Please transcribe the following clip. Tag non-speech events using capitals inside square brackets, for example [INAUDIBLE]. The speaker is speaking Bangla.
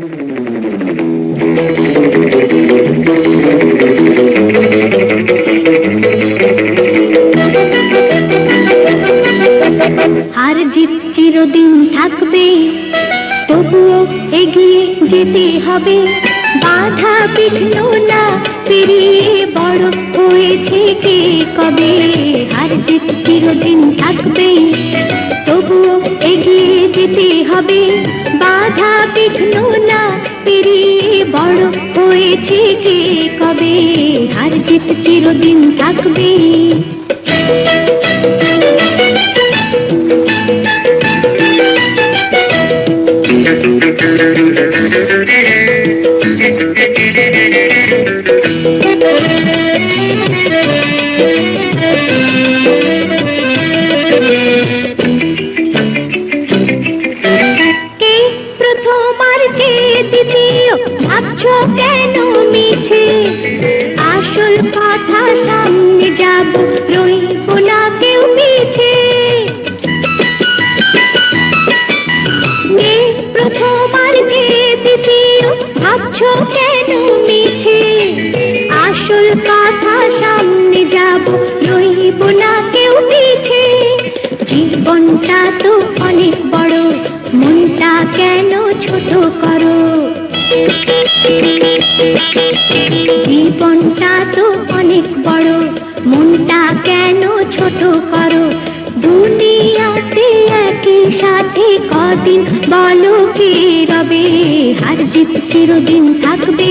হার জিত চিরদিন থাকবে, তবুও এগিয়ে যেতে হবে। বাধা বিঘ্ন না পেরিয়ে বড় হয়েছে কে কবে? হার জিত চিরদিন থাকবে, তবুও এগিয়ে যেতে হবে। বাধা বিঘ্ন না পেরিয়ে বড় হয়েছে কে কবে? হার জিত চিরদিন থাকবে। কে [LAUGHS] দ্বিতীয় ভাবছ কেন মিছে? আসল কথা সামনে যাব রইব না কেউ কে প্রথম কে দ্বিতীয়, ভাবছ কেন মিছে? আসল কথা সামনে যাব রইব না কেউ পিছে জীবনটা তো অনেক বড়, মনটা কেন ছোট করো? জীবনটা তো অনেক বড়, মনটা কেন ছোট করো? দুনিয়াতে একই সাথে কদিন বলো কে রবে? হার জিত চিরদিন থাকবে